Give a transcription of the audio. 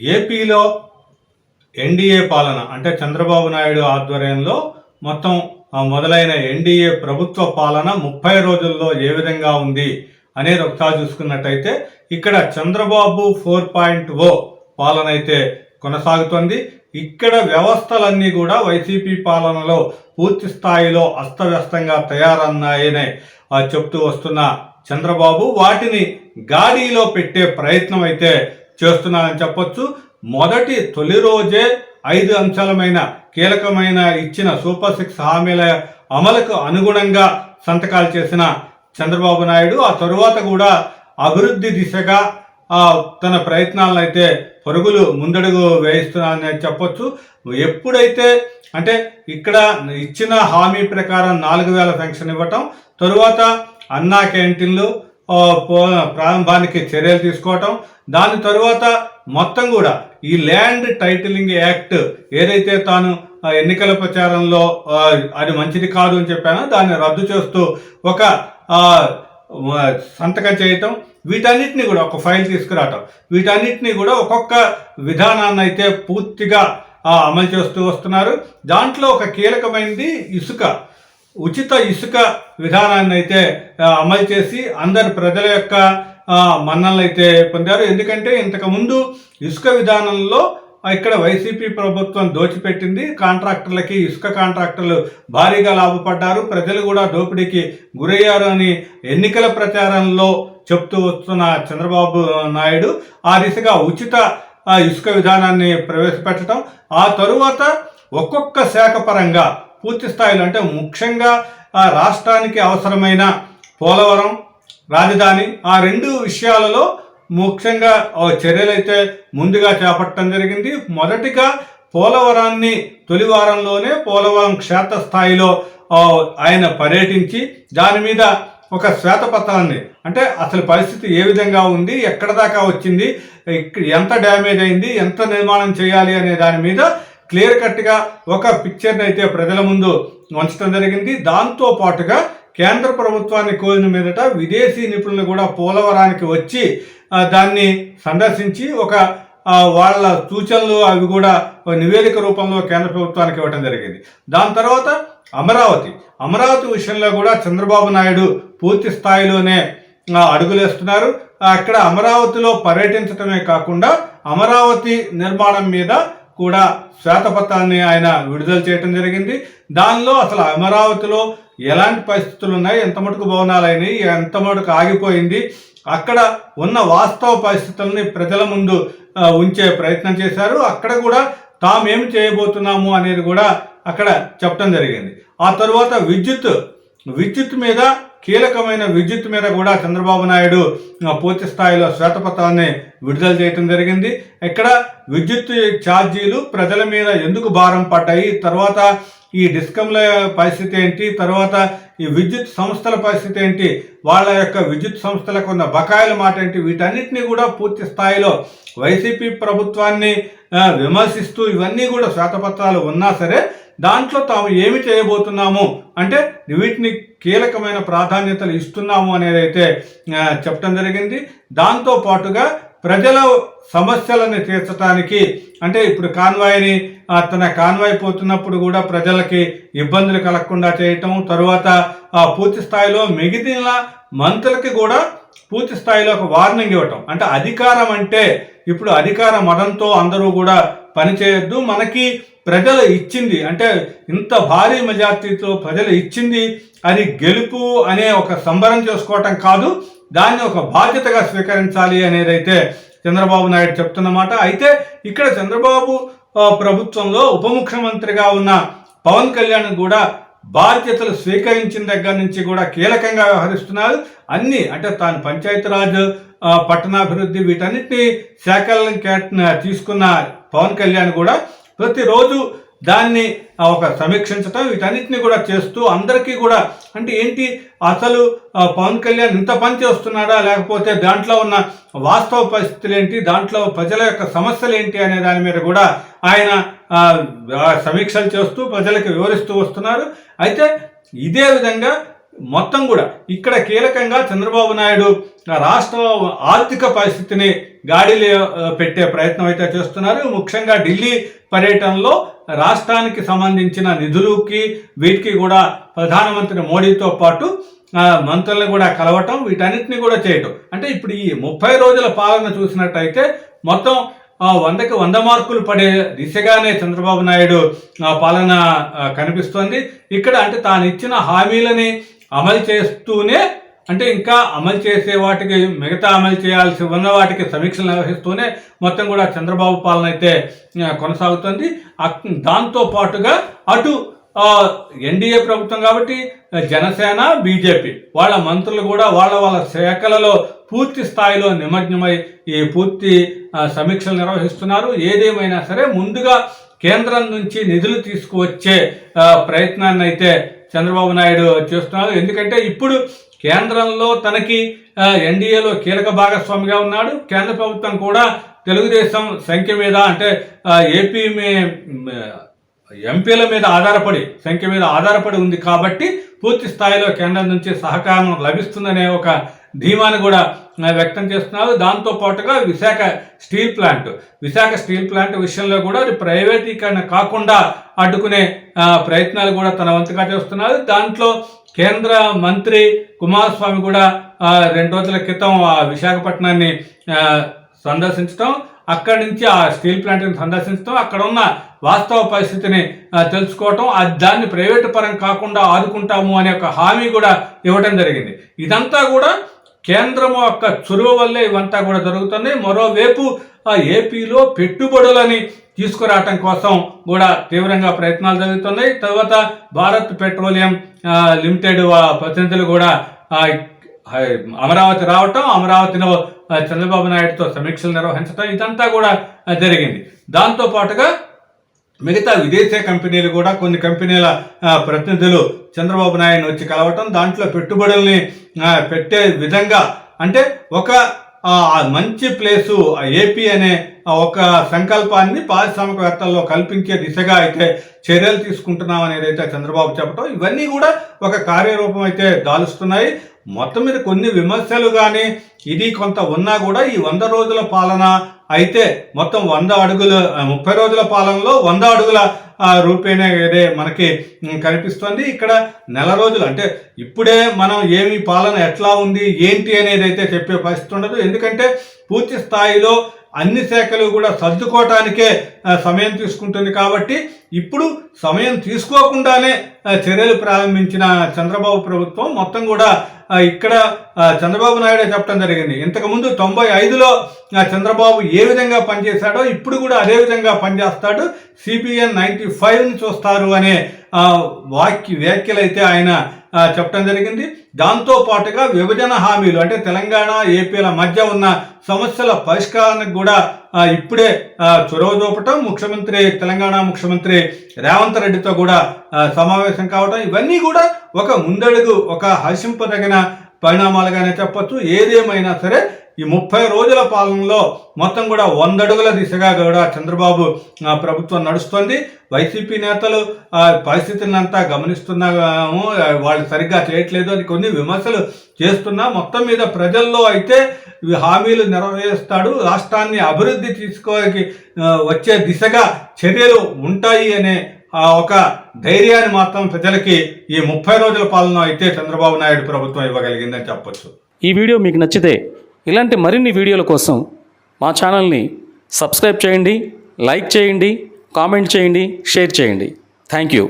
ఏపీలో ఎన్డీఏ పాలన అంటే చంద్రబాబు నాయుడు ఆధ్వర్యంలో మొత్తం మొదలైన ఎన్డీఏ ప్రభుత్వ పాలన ముప్పై రోజుల్లో ఏ విధంగా ఉంది అనేది ఒకసారి చూసుకున్నట్టయితే ఇక్కడ చంద్రబాబు ఫోర్ పాయింట్ ఓ పాలన అయితే కొనసాగుతోంది. ఇక్కడ వ్యవస్థలన్నీ కూడా వైసీపీ పాలనలో పూర్తి స్థాయిలో అస్తవ్యస్తంగా తయారన్నాయనే చెప్తూ వస్తున్న చంద్రబాబు వాటిని గాడిలో పెట్టే ప్రయత్నం అయితే చేస్తున్నారని చెప్పొచ్చు. మొదటి తొలి రోజే ఐదు అంశాలమైన కీలకమైన ఇచ్చిన సూపర్ సిక్స్ హామీల అమలుకు అనుగుణంగా సంతకాలు చేసిన చంద్రబాబు నాయుడు ఆ తరువాత కూడా అభివృద్ధి దిశగా ఆ, తన ప్రయత్నాలను అయితే పరుగులు ముందడుగు వేయిస్తున్నారని చెప్పొచ్చు. ఎప్పుడైతే అంటే ఇక్కడ ఇచ్చిన హామీ ప్రకారం నాలుగు వేల పెన్షన్ ఇవ్వటం తరువాత అన్నా క్యాంటీన్లు ప్రారంభానికి చర్యలు తీసుకోవటం. దాని తరువాత మొత్తం కూడా ఈ ల్యాండ్ టైటిలింగ్ యాక్ట్ ఏదైతే తాను ఎన్నికల ప్రచారంలో అది మంచిది కాదు అని చెప్పానో దాన్ని రద్దు చేస్తూ ఒక సంతకం చేయటం. వీటన్నిటిని కూడా ఒక ఫైల్ తీసుకురావటం. వీటన్నిటిని కూడా ఒక్కొక్క విధానాన్ని అయితే పూర్తిగా అమలు చేస్తూ వస్తున్నారు. దాంట్లో ఒక కీలకమైనది ఇసుక. ఉచిత ఇసుక విధానాన్ని అయితే అమలు చేసి అందరి ప్రజల యొక్క మన్నలు అయితే పొందారు. ఎందుకంటే ఇంతకుముందు ఇసుక విధానంలో ఇక్కడ వైసీపీ ప్రభుత్వం దోచిపెట్టింది. కాంట్రాక్టర్లకి ఇసుక కాంట్రాక్టర్లు భారీగా లాభపడ్డారు. ప్రజలు కూడా దోపిడీకి గురయ్యారు అని ఎన్నికల ప్రచారంలో చెప్తూ వస్తున్న చంద్రబాబు నాయుడు ఆ దిశగా ఉచిత ఇసుక విధానాన్ని ప్రవేశపెట్టడం. ఆ తరువాత ఒక్కొక్క శాఖ పరంగా పూర్తి స్థాయిలో అంటే ముఖ్యంగా ఆ రాష్ట్రానికి అవసరమైన పోలవరం రాజధాని ఆ రెండు విషయాలలో ముఖ్యంగా ఆ ముందుగా చేపట్టడం జరిగింది. మొదటిగా పోలవరాన్ని తొలివారంలోనే పోలవరం క్షేత్రస్థాయిలో ఆయన పర్యటించి దాని మీద ఒక శ్వేతపత్రాన్ని అంటే అసలు పరిస్థితి ఏ విధంగా ఉంది ఎక్కడ దాకా వచ్చింది ఇక్కడ ఎంత డ్యామేజ్ అయింది ఎంత నిర్మాణం చేయాలి అనే దాని మీద క్లియర్ కట్గా ఒక పిక్చర్ని అయితే ప్రజల ముందు ఉంచడం జరిగింది. దాంతో పాటుగా కేంద్ర ప్రభుత్వాన్ని కోరిన మీదట విదేశీ నిపుణులు కూడా పోలవరానికి వచ్చి దాన్ని సందర్శించి ఒక వాళ్ళ సూచనలు అవి కూడా నివేదిక రూపంలో కేంద్ర ప్రభుత్వానికి ఇవ్వడం జరిగింది. దాని తర్వాత అమరావతి. అమరావతి విషయంలో కూడా చంద్రబాబు నాయుడు పూర్తి స్థాయిలోనే అడుగులేస్తున్నారు. అక్కడ అమరావతిలో పర్యటించడమే కాకుండా అమరావతి నిర్మాణం మీద కూడా శ్వేతపత్రాన్ని ఆయన విడుదల చేయటం జరిగింది. దానిలో అసలు అమరావతిలో ఎలాంటి పరిస్థితులు ఉన్నాయి? ఎంత మటుకు భవనాలు అయినాయి ఎంత మటుకు ఆగిపోయింది? అక్కడ ఉన్న వాస్తవ పరిస్థితుల్ని ప్రజల ముందు ఉంచే ప్రయత్నం చేశారు. అక్కడ కూడా తామేం చేయబోతున్నాము అనేది కూడా అక్కడ చెప్పడం జరిగింది. ఆ తర్వాత విద్యుత్ విద్యుత్ మీద కీలకమైన విద్యుత్ మీద కూడా చంద్రబాబు నాయుడు పూర్తి స్థాయిలో శ్వేతపత్రాన్ని విడుదల చేయడం జరిగింది. ఇక్కడ విద్యుత్ ఛార్జీలు ప్రజల మీద ఎందుకు భారం పడ్డాయి? తర్వాత ఈ డిస్కంల పరిస్థితి ఏంటి? తర్వాత ఈ విద్యుత్ సంస్థల పరిస్థితి ఏంటి? వాళ్ళ యొక్క విద్యుత్ సంస్థలకు ఉన్న బకాయిల మాట ఏంటి? వీటన్నిటిని కూడా పూర్తి స్థాయిలో వైసీపీ ప్రభుత్వాన్ని విమర్శిస్తూ ఇవన్నీ కూడా శ్వేతపత్రాలు ఉన్నా సరే దాంట్లో తాము ఏమి చేయబోతున్నాము? అంటే వీటిని కీలకమైన ప్రాధాన్యతలు ఇస్తున్నాము అనేది అయితే చెప్పడం జరిగింది. దాంతో పాటుగా ప్రజల సమస్యలను తీర్చడానికి అంటే ఇప్పుడు కాన్వాయ్ని తన కాన్వాయ్ పోతున్నప్పుడు కూడా ప్రజలకి ఇబ్బందులు కలగకుండా చేయటం తరువాత ఆ, పూర్తి స్థాయిలో మిగిలిన మంత్రులకి కూడా పూర్తి స్థాయిలో ఒక వార్నింగ్ ఇవ్వటం. అంటే అధికారం అంటే ఇప్పుడు అధికార మదంతో అందరూ కూడా పనిచేయొద్దు మనకి ప్రజలు ఇచ్చింది అంటే ఇంత భారీ మెజార్టీతో ప్రజలు ఇచ్చింది అది గెలుపు అనే ఒక సంబరం చేసుకోవటం కాదు. దాన్ని ఒక బాధ్యతగా స్వీకరించాలి అనేది అయితే చంద్రబాబు నాయుడు చెప్తున్నమాట. అయితే ఇక్కడ చంద్రబాబు ప్రభుత్వంలో ఉప ముఖ్యమంత్రిగా ఉన్న పవన్ కళ్యాణ్ కూడా బాధ్యతలు స్వీకరించిన దగ్గర నుంచి కూడా కీలకంగా వ్యవహరిస్తున్నారు. అన్ని అంటే తాను పంచాయతీరాజ్ పట్టణాభివృద్ధి వీటన్నిటిని శాఖలను తీసుకున్న పవన్ కళ్యాణ్ కూడా ప్రతిరోజు దాన్ని ఒక సమీక్షించటం వీటన్నిటిని కూడా చేస్తూ అందరికీ కూడా అంటే ఏంటి? అసలు పవన్ కళ్యాణ్ ఇంత పని చేస్తున్నాడా? లేకపోతే దాంట్లో ఉన్న వాస్తవ పరిస్థితులు ఏంటి? దాంట్లో ప్రజల యొక్క సమస్యలు ఏంటి? అనే దాని మీద కూడా ఆయన సమీక్షలు చేస్తూ ప్రజలకు వివరిస్తూ వస్తున్నారు. అయితే ఇదే విధంగా మొత్తం కూడా ఇక్కడ కీలకంగా చంద్రబాబు నాయుడు రాష్ట్ర ఆర్థిక పరిస్థితిని గాడిలో పెట్టే ప్రయత్నం అయితే చేస్తున్నారు. ముఖ్యంగా ఢిల్లీ పర్యటనలో రాష్ట్రానికి సంబంధించిన నిధులకి వీటికి కూడా ప్రధానమంత్రి మోడీతో పాటు మంత్రులను కూడా కలవటం వీటన్నిటిని కూడా చేయటం. అంటే ఇప్పుడు ఈ ముప్పై రోజుల పాలన చూసినట్టయితే మొత్తం వందకి వంద మార్కులు పడే దిశగానే చంద్రబాబు నాయుడు ఆ, పాలన కనిపిస్తోంది. ఇక్కడ అంటే తాను ఇచ్చిన హామీలని అమలు చేస్తూనే అంటే ఇంకా అమలు చేసే వాటికి మిగతా అమలు చేయాల్సి ఉన్న వాటికి సమీక్షలు నిర్వహిస్తూనే మొత్తం కూడా చంద్రబాబు పాలన అయితే కొనసాగుతుంది. దాంతో పాటుగా అటు ఎన్డీఏ ప్రభుత్వం కాబట్టి జనసేన బీజేపీ వాళ్ళ మంత్రులు కూడా వాళ్ళ వాళ్ళ శాఖలలో పూర్తి స్థాయిలో నిమగ్నమై ఈ పూర్తి సమీక్షలు నిర్వహిస్తున్నారు. ఏదేమైనా సరే ముందుగా కేంద్రం నుంచి నిధులు తీసుకువచ్చే ప్రయత్నాన్ని అయితే చంద్రబాబు నాయుడు చేస్తున్నారు ఎందుకంటే ఇప్పుడు కేంద్రంలో తనకి ఎన్డీఏలో కీలక భాగస్వామిగా ఉన్నాడు. కేంద్ర ప్రభుత్వం కూడా తెలుగుదేశం సంఖ్య మీద అంటే ఏపీ మే- ఎంపీల మీద ఆధారపడి సంఖ్య మీద ఆధారపడి ఉంది కాబట్టి పూర్తి స్థాయిలో కేంద్రం నుంచి సహకారం లభిస్తుందనే ఒక ధీమాను కూడా వ్యక్తం చేస్తున్నారు. దాంతో పాటుగా Visakha steel plant. Visakha steel plant విషయంలో కూడా అది ప్రైవేటీకరణ కాకుండా అడ్డుకునే ప్రయత్నాలు కూడా తన వంతుగా చేస్తున్నారు. దాంట్లో కేంద్ర మంత్రి కుమారస్వామి కూడా రెండు రోజుల క్రితం ఆ విశాఖపట్నాన్ని సందర్శించడం అక్కడి నుంచి ఆ స్టీల్ ప్లాంట్ని సందర్శించడం అక్కడ ఉన్న వాస్తవ పరిస్థితిని తెలుసుకోవటం అది దాన్ని ప్రైవేటు పరం కాకుండా ఆదుకుంటాము అనే ఒక హామీ కూడా ఇవ్వటం జరిగింది. ఇదంతా కూడా కేంద్రం యొక్క చొరవ వల్లే ఇవంతా కూడా జరుగుతుంది మరోవైపు ఆ ఏపీలో పెట్టుబడులని తీసుకురావటం కోసం కూడా తీవ్రంగా ప్రయత్నాలు జరుగుతున్నాయి. తర్వాత భారత్ పెట్రోలియం లిమిటెడ్ ప్రతినిధులు కూడా అమరావతి రావటం అమరావతిలో చంద్రబాబు నాయుడుతో సమీక్షలు నిర్వహించడం ఇదంతా కూడా జరిగింది. దాంతో పాటుగా మిగతా విదేశీ కంపెనీలు కూడా కొన్ని కంపెనీల ప్రతినిధులు చంద్రబాబు నాయుడు వచ్చి కలవటం దాంట్లో పెట్టుబడుల్ని పెట్టే విధంగా అంటే ఒక మంచి ప్లేసు ఏపీ అనే ఒక సంకల్పాన్ని పారిశ్రామికవేత్తల్లో కల్పించే దిశగా అయితే చర్యలు తీసుకుంటున్నాం అనేది అయితే చంద్రబాబు చెప్పడం ఇవన్నీ కూడా ఒక కార్యరూపం అయితే దాలుస్తున్నాయి. మొత్తం మీద కొన్ని విమర్శలు కానీ ఇది కొంత ఉన్నా కూడా ఈ వంద రోజుల పాలన అయితే మొత్తం వంద అడుగుల ముప్పై రోజుల పాలనలో వంద అడుగుల ఆ, రూపేణే ఇదే మనకి కనిపిస్తుంది. ఇక్కడ నెల రోజులు అంటే ఇప్పుడే మనం ఏమి పాలన ఎట్లా ఉంది ఏంటి అనేది అయితే చెప్పే పరిస్థితి ఉండదు. ఎందుకంటే పూర్తి స్థాయిలో అన్ని శాఖలు కూడా సర్దుకోవటానికే సమయం తీసుకుంటుంది కాబట్టి ఇప్పుడు సమయం తీసుకోకుండానే చర్యలు ప్రారంభించిన చంద్రబాబు ప్రభుత్వం మొత్తం కూడా ఇక్కడ చంద్రబాబు నాయుడు చెప్పడం జరిగింది. ఇంతకుముందు తొంభై ఐదులో చంద్రబాబు ఏ విధంగా పనిచేశాడో ఇప్పుడు కూడా అదే విధంగా పనిచేస్తాడు. సిపిఎన్ నైన్టీ ఫైవ్ని చూస్తారు అనే వాక్య వ్యాఖ్యలైతే ఆయన చెప్పడం జరిగింది. దాంతో పాటుగా విభజన హామీలు అంటే తెలంగాణ ఏపీల మధ్య ఉన్న సమస్యల పరిష్కారానికి కూడా ఇప్పుడే చొరవ చూపటం. ముఖ్యమంత్రి తెలంగాణ ముఖ్యమంత్రి రేవంత్ రెడ్డితో కూడా సమావేశం కావడం ఇవన్నీ కూడా ఒక ముందడుగు ఒక హర్షింపదగిన పరిణామాలుగానే చెప్పొచ్చు. ఏదేమైనా సరే ఈ ముప్పై రోజుల పాలనలో మొత్తం కూడా వందడుగుల దిశగా కూడా చంద్రబాబు ప్రభుత్వం నడుస్తుంది. వైసీపీ నేతలు ఆ పరిస్థితిని అంతా గమనిస్తున్నాము వాళ్ళు సరిగ్గా చేయట్లేదు అని కొన్ని విమర్శలు చేస్తున్నా. మొత్తం మీద ప్రజల్లో అయితే హామీలు నెరవేరుస్తాడు. రాష్ట్రాన్ని అభివృద్ధి తీసుకోవడానికి వచ్చే దిశగా చర్యలు ఉంటాయి అనే ఒక ధైర్యాన్ని మాత్రం ప్రజలకి ఈ ముప్పై రోజుల పాలన అయితే చంద్రబాబు నాయుడు ప్రభుత్వం ఇవ్వగలిగిందని చెప్పొచ్చు. ఈ వీడియో మీకు నచ్చితే ఇలాంటి మరిన్ని వీడియోల కోసం మా ఛానల్ని సబ్స్క్రైబ్ చేయండి లైక్ చేయండి కామెంట్ చేయండి షేర్ చేయండి. Thank you